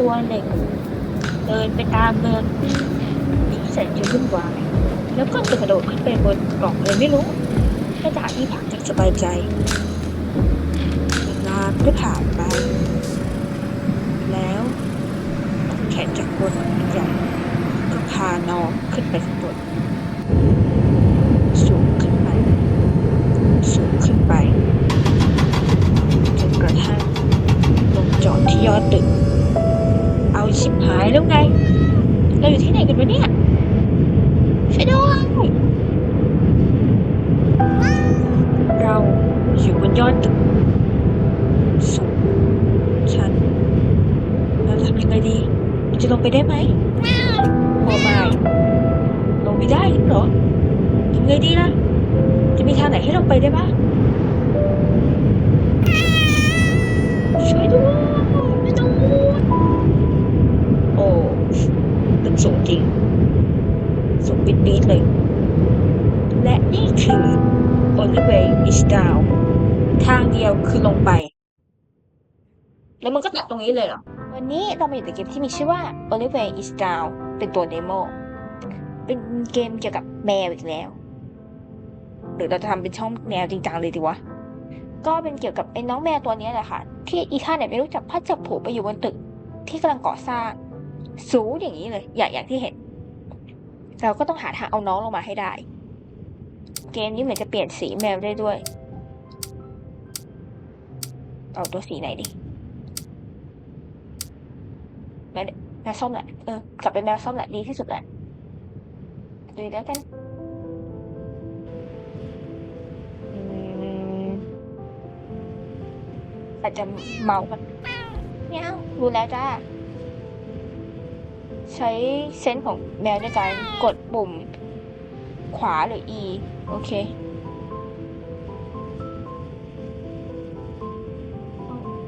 ตัวหนึ่งเดินไปตามเมืองที่แสนจะวุ่นวายแล้วก็กระโดดขึ้นไปบนกล่องเลยไม่รู้แค่จากที่พักจากสบายใจเวลาได้ผ่านไป แล้วแขนจากบนใหญ่ก็พาน้องขึ้นไปข้างบนสูงขึ้นไป สูงขึ้นไปจนกระทั่งลงจอดที่ยอดตึก หายแล้วไง เราอยู่ที่ไหนกันวะเนี่ยช่วยด้วยเราอยู่บนยอดตึกสูงชันเราทำยังไงดีจะลงไปได้ไหมโอ้ไม่ลงไม่ได้เหรอทำไงดีล่ะ จะมีทางไหนให้ลงไปได้บ้าง ตรงนี้เลยเหรอ วันนี้เรามาอยู่ในเกมที่มีชื่อว่า only way is down เป็นตัวเดโม เป็นเกมเกี่ยวกับแมวอีกแล้ว หรือเราจะทำเป็นช่องแมวจริงจังเลยดีวะ ก็เป็นเกี่ยวกับไอ้น้องแมวตัวนี้แหละค่ะ ที่อีท่าเนี่ยไม่รู้จักพัดจับผูไปอยู่บนตึกที่กำลังก่อสร้าง สูงอย่างนี้เลย อย่างอย่างที่เห็น เราก็ต้องหาทางเอาน้องลงมาให้ได้ เกมนี้เหมือนจะเปลี่ยนสีแมวได้ด้วย เอาตัวสีไหนดี แมวแมวส้มแหละ เออกลับเป็นแมวส้มแหละดีที่สุดแหละดูแล้วกันอาจจะเมากันเมียรู้แล้วจ้า ใช้เซนส์ของแมวในการกดปุ่ม ขวาหรือ E โอเค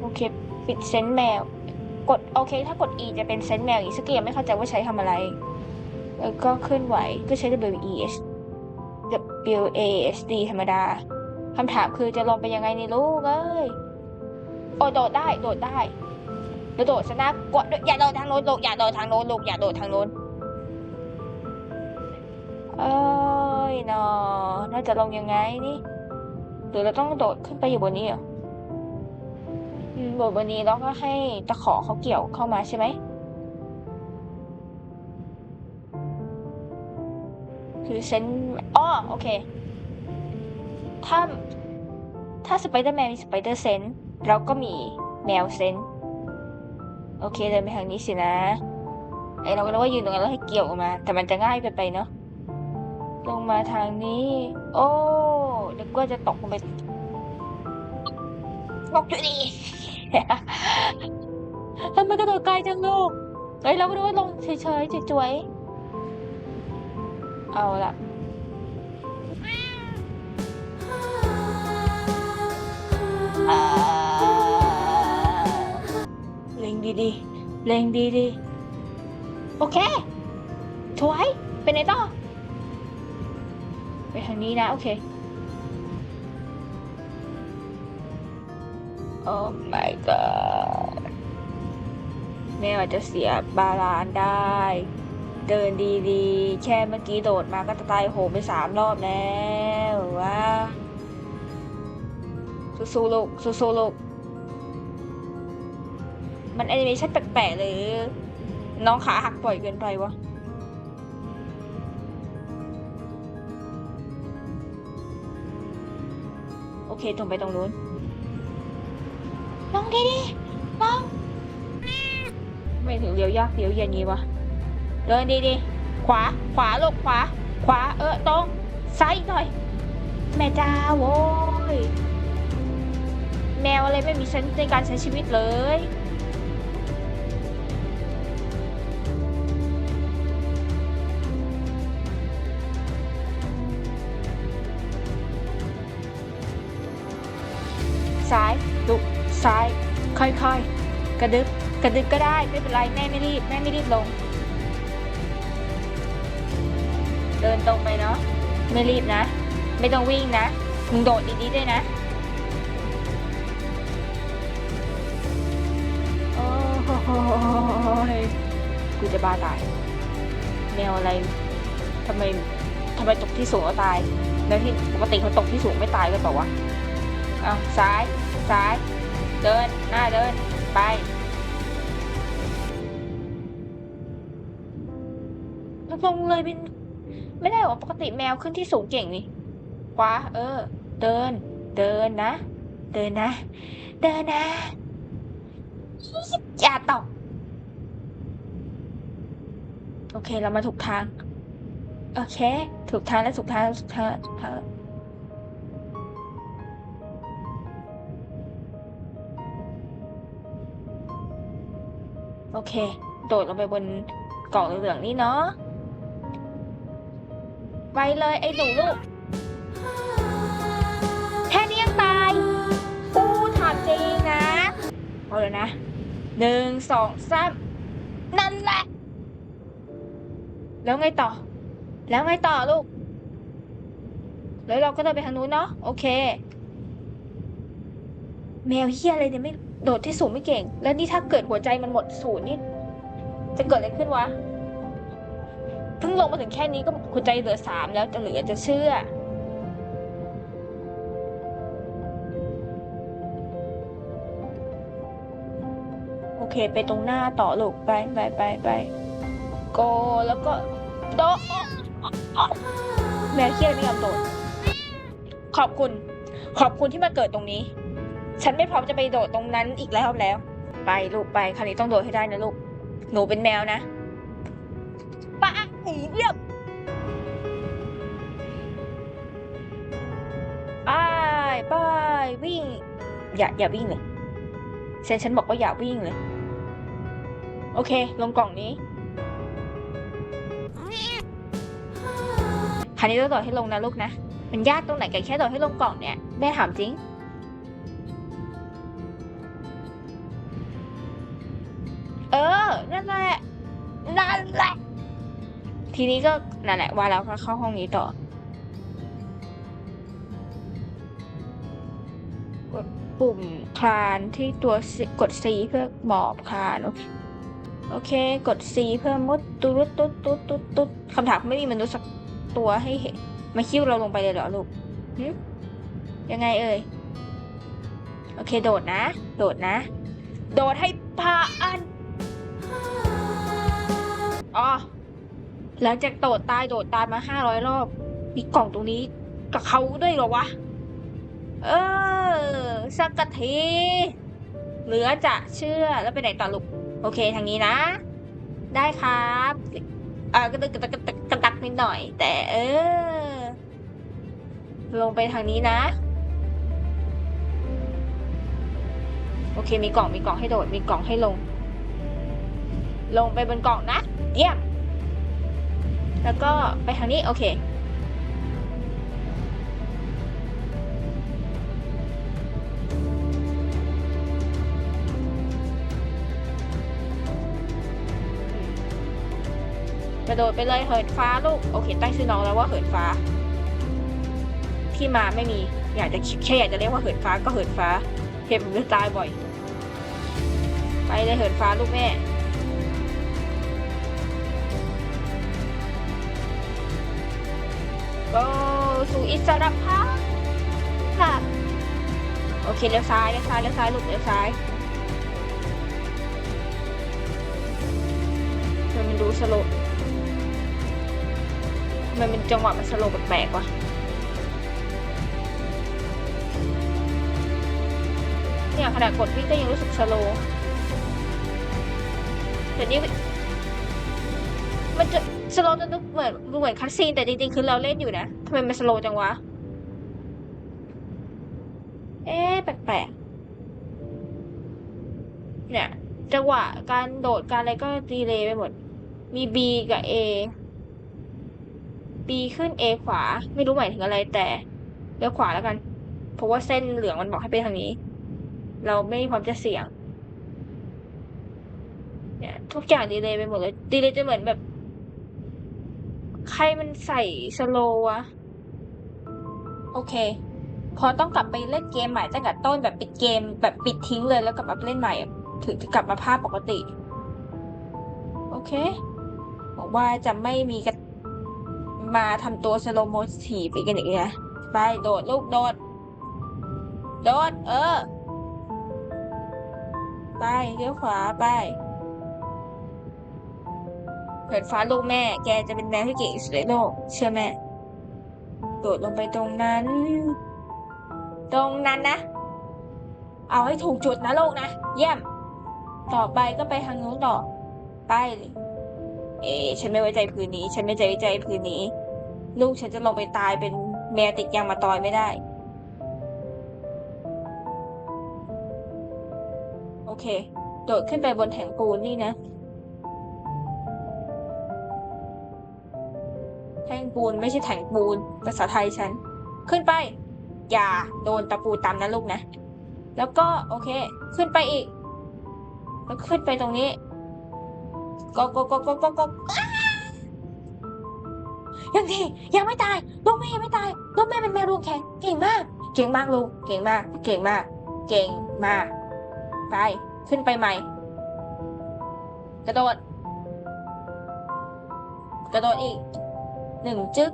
โอเค ปิดเซนส์แมว กดโอเค ถ้ากด E จะเป็นเซนส์แมวอีกสักยังไม่เข้าใจว่าใช้ทำอะไร แล้วก็เคลื่อนไหวก็ใช้ W E S W A S D ธรรมดาคำถามคือจะลงไปยังไงในลูกเอ้ยโอ้โดดได้โดดได้แล้วโดดชนะกดด้วยอย่าโดดทางโน้นลูกอย่าโดดทางโน้นลูกอย่าโดดทางโน้นเอ้ยนอน่าจะลงยังไงนี่หรือเราต้องโดดขึ้นไปอยู่บนนี้เหรอ บนบนนี้แล้วก็ให้ตะขอเขาเกี่ยวเข้ามาใช่ไหม คือเซนอ๋อโอเค ถ้า ถ้าสไปเดอร์แมนมีสไปเดอร์เซนเราก็มีแมวเซนโอเคเดินไปทางนี้สินะไอเราก็รู้ว่ายืนตรงนั้นแล้วให้เกี่ยวออกมา แต่มันจะง่ายไปไปเนาะลงมาทางนี้ โอ้นึกว่าจะตกลงไปตกอยู่ดี ทำไมกระโดดไกลจังลูกเฮ้ยเราก็รู้ว่าลงเฉยๆจวยๆเอาละอ่าเล็งดีๆเล็งดีๆโอเคถวยไปไหนต่อไปทางนี้นะ โอเค โอ้ my god แม่อาจจะเสียบาลานได้ เดินดีๆ แค่เมื่อกี้โดดมาก็จะตายโหไปสามรอบแล้วว้าสู้ๆลูกสู้ๆลูกมันแอนิเมชันแปลกๆเลย น้องขาหักบ่อยเกินไปวะโอเคตรงไปตรงนู้น ลองดีดิลองไม่ถึงเลี้ยวยากเลี้ยวเย็นงี้วะเดินดีๆขวาขวาลูกขวา ขวาเออตรงซ้ายหน่อย แม่จ้าโว้ยแมวอะไรไม่มีเซนส์ในการใช้ชีวิตเลยซ้าย ซ้าย ค่อยๆ กระดึบกระดึบก็ได้ไม่เป็นไรแม่ไม่รีบแม่ไม่รีบลง เดินตรงไปเนาะไม่รีบนะ ไม่ต้องวิ่งนะมึงโดดดีๆด้วยนะโอ้โหยกูจะบ้าตายแมวอะไรทำไมทำไมตกที่สูงแล้วตาย แล้วที่ปกติเขาตกที่สูงไม่ตายกันเปล่าวะเอาซ้ายซ้าย เดิน หน้าเดิน ไปลงเลยเป็น ไม่ได้หรอปกติแมวขึ้นที่สูงเก่งนี่ขวา เออ เดิน เดินนะ เดินนะ เดินนะอย่าตก โอเค เรามาถูกทาง โอเค ถูกทางแล้วถูกทางถูกทางถูกทาง เค โดดลงไปบนกล่องเหลืองๆนี่เนาะไปเลยไอ้หนูลูก แค่นี้ยังตายปูถามจริงนะ เอาเลยนะหนึ่งสองสามนั่นแหละ แล้วไงต่อ แล้วไงต่อลูก แล้วเราก็เดินไปทางนู้นเนาะโอเค แมวเฮียอะไรเนี่ยไม่ โดดที่สูงไม่เก่ง แล้วนี่ถ้าเกิดหัวใจมันหมดศูนย์นี่จะเกิดอะไรขึ้นวะเพิ่งลงมาถึงแค่นี้ก็หัวใจเหลือสามแล้วจะเหลือจะเชื่อ โอเค ไปตรงหน้าต่อลูกไปไปไปไปโกแล้วก็โดแมวเคียดไม่ยอมโดดขอบคุณ ขอบคุณที่มาเกิดตรงนี้ ฉันไม่พร้อมจะไปโดดตรงนั้นอีกแล้วแล้ว ไปลูกไปคราวนี้ต้องโดดให้ได้นะลูก หนูเป็นแมวนะป้าหนีเยี่ยมไปไปวิ่ง อย่าอย่าวิ่งเลยเซนฉันบอกว่าอย่าวิ่งเลย โอเค ลงกล่องนี้คราวนี้ต้องโดดให้ลงนะลูกนะ มันยากตรงไหนกันแค่โดดให้ลงกล่องเนี่ยแม่ถามจริง นั่นแหละนั่นแหละ ทีนี้ก็นั่นแหละว่าแล้วก็เข้าห้องนี้ต่อ กดปุ่มคลานที่ตัวกด C เพื่อหมอบคลานโอเคโอเค กด C เพื่อมุดตุ๊ดตุ๊ดตุ๊ดตุ๊ดตุ๊ดคำถามไม่มีมนุษย์สักตัวให้เห็น มาคิ้วเราลงไปเลยเหรอลูกยังไงเอ่ย โอเค โดดนะ โดดนะ โดดให้ผ่าน อ๋อหลังจากโดดตายโดดตายมาห้าร้อยรอบ มีกล่องตรงนี้กับเขาด้วยเหรอวะ เออ สักกะที เหลือจะเชื่อแล้วไปไหนต่อลูก โอเคทางนี้นะ ได้ครับอ่ากระตึกกระตักกระตักกระตักนิดหน่อย แต่เออ ลงไปทางนี้นะ โอเคมีกล่องมีกล่องให้โดดมีกล่องให้ลง ลงไปบนกล่องนะ เยี่ยม แล้วก็ไปทางนี้ โอเค กระโดดไปเลยเหินฟ้าลูก โอเค ตั้งชื่อน้องแล้วว่าเหินฟ้า ที่มาไม่มี อยากจะแค่อยากจะเรียกว่าเหินฟ้าก็เหินฟ้าเห็นผมจะตายบ่อย ไปเลยเหินฟ้าลูกแม่ ก็สู่อิสรภาพค่ะโอเคเลี้ยวซ้ายเลี้ยวซ้ายเลี้ยวซ้ายลูกเลี้ยวซ้ายทำไมมันดูสโลว์ทำไมมันจังหวะมันสโลว์แปลกๆวะเนี่ยขนาดกดวิ่งก็ยังรู้สึกสโลว์แต่นี่มันจะ สโลว์จะดูเหมือนดูเหมือนคัดซีนแต่จริงๆ คือเราเล่นอยู่นะทำไมมันสโลว์จังวะ เอ๊ะแปลกๆ เนี่ย จังหวะการโดดการอะไรก็ดีเลยไปหมด มี B กับ A B ขึ้น A ขวา ไม่รู้หมายถึงอะไรแต่เลี้ยวขวาแล้วกัน เพราะว่าเส้นเหลืองมันบอกให้ไปทางนี้ เราไม่พร้อมจะเสี่ยง เนี่ย ทุกอย่างดีเลยไปหมดเลย ดีเลยจะเหมือนแบบ ใครมันใส่สโลว์วะ โอเค พอต้องกลับไปเล่นเกมใหม่ตั้งแต่ต้นแบบปิดเกม แบบปิดทิ้งเลยแล้วกลับมาเล่นใหม่ ถึงจะกลับมาภาพปกติ โอเคบอกว่าจะไม่มีกมาทำตัวสโลโมทีไปกันอีกนะไปโดดลูกโดด โดด เออ ไปเลี้ยวขวาไป เหินฟ้าลูกแม่ แกจะเป็นแมวที่เก่งที่สุดในโลก เชื่อแม่ โดดลงไปตรงนั้น ตรงนั้นนะ เอาให้ถูกจุดนะลูกนะ เยี่ยม ต่อไปก็ไปทางนู้นต่อ ไป เอ๊ฉันไม่ไว้ใจพื้นนี้ ฉันไม่ใจไว้ใจพื้นนี้ ลูกฉันจะลงไปตายเป็นแมวติดยางมาตอยไม่ได้ โอเค โดดขึ้นไปบนแถงปูนนี่นะ ปูนไม่ใช่แถงปูนภาษาไทยฉัน ขึ้นไป อย่าโดนตะปูตำนะลูกนะ แล้วก็โอเค ขึ้นไปอีก แล้วขึ้นไปตรงนี้ก็ก็ก็ก็ก็ก็ยังดียังไม่ตายลูกแม่ยังไม่ตายลูกแม่เป็นแมวดวงแข็งเก่งมาก เก่งมากลูกเก่งมาก เก่งมาก เก่งมากไปขึ้นไปใหม่ กระโดด กระโดดอีก หนึ่งจึ๊ก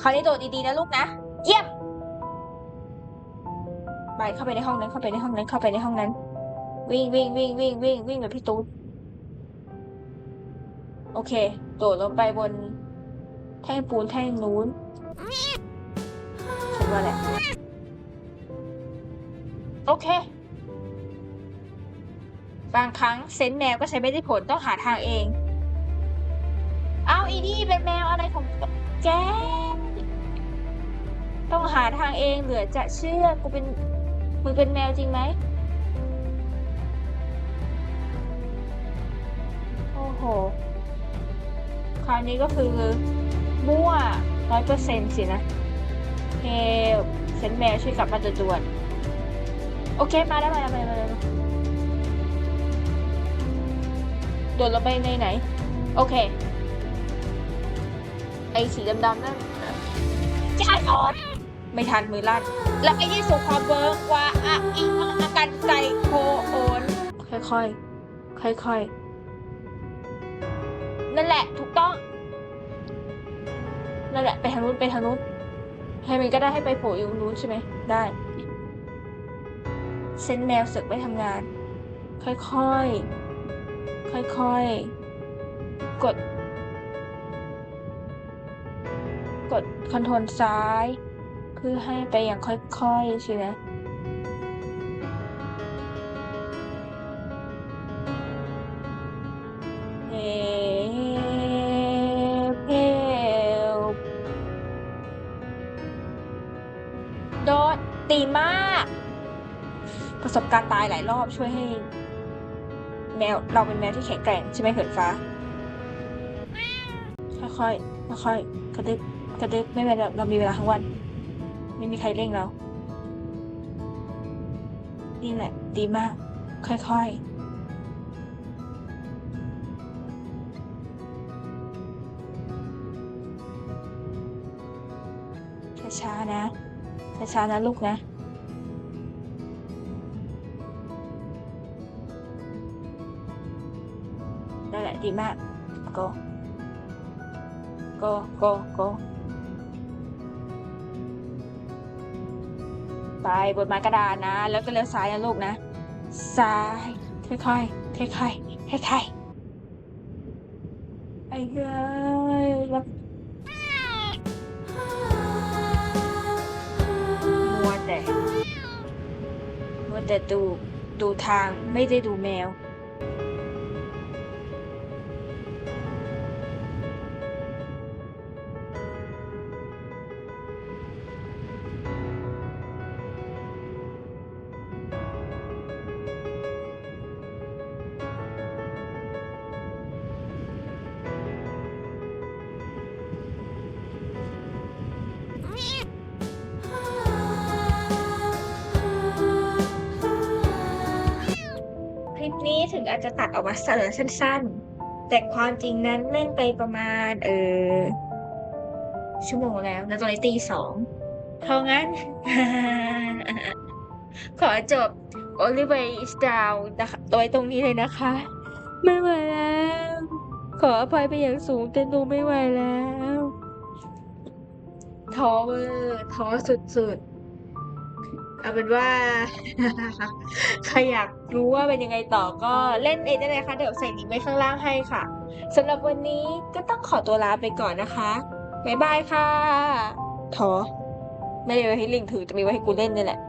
คราวนี้โดดดีๆนะลูกนะ เยี่ยม ไปเข้าไปในห้องนั้น เข้าไปในห้องนั้น เข้าไปในห้องนั้น วิ่งวิ่งวิ่งวิ่งวิ่งวิ่งแบบพี่ตูนโอเค โดดลงไปบน แท่งปูนแท่งนู้นฉันว่าแหละ โอเค บางครั้งเซนแมวก็ใช้ไม่ได้ผลต้องหาทางเอง อาอีนี่เป็นแมวอะไรของแก ต้องหาทางเองเหลือจะเชื่อ กูเป็น มึงเป็นแมวจริงไหม โอ้โห คราวนี้ก็คือมั่วร้อยเปอร์เซ็นต์สินะเฮลเซนแมวช่วยกลับมาด่วนโอเค มาแล้วมาแล้วมาแล้วมาแล้วโดดลงไปในไหน โอเค ไอ้สีดำๆนั่นจ้าถอนไม่ทันมือลั่นแล้วไอ้ที่ส่งความเบิร์กว่าอะอีอาการใจโคโอนค่อยๆค่อยๆนั่นแหละ ถูกต้อง นั่นแหละ ไปทางนู้นไปทางนู้นให้มันก็ได้ให้ไปโผล่อยู่ตรงนู้นใช่ไหมได้เซนแมวสึกไม่ทำงาน ค่อยๆ ค่อยๆ กด คอนโทรลซ้าย เพื่อให้ไปอย่างค่อยๆใช่ไหมเเฮลโดดตีมาก ประสบการณ์ตายหลายรอบช่วยให้ แมวเราเป็นแมวที่แข็งแกร่งใช่ไหมเหินฟ้า ค่อยๆค่อยๆกระดึบ กระดึบไม่เป็นไรเรามีเวลาทั้งวัน ไม่มีใครเร่งเรา นี่แหละ ดีมาก ค่อยๆช้าๆนะ ช้าๆนะลูกนะ นั่นแหละดีมาก go go go go ไปบนไม้กระดานนะ แล้วก็เลี้ยวซ้ายนะลูกนะ ซ้าย ค่อยๆค่อยๆค่อยๆไอ้เฮ้ยแล้วมัวแต่มัวแต่ดูดูทางไม่ได้ดูแมว อาจจะตัดออกมาเสนอสั้น ๆ แต่ความจริงนั้นเล่นไปประมาณ เออชั่วโมงแล้ว แล้วตอนนี้ตีสองเพราะงั้น ขอจบ Oliver is down นะคะโดยตรงนี้เลยนะคะ ไม่ไหวแล้ว ขออภัยไปอย่างสูงแต่หนูไม่ไหวแล้วท้อเวอร์ท้อสุดๆ เอาเป็นว่า ใครอยากรู้ว่าเป็นยังไงต่อก็เล่นเองได้เลยค่ะเดี๋ยวใส่ลิงก์ไว้ข้างล่างให้ค่ะสำหรับวันนี้ก็ต้องขอตัวลาไปก่อนนะคะ บ๊ายบายค่ะท้อไม่ได้ไว้ให้ลิงถือจะมีไว้ให้กูเล่นนี่แหละ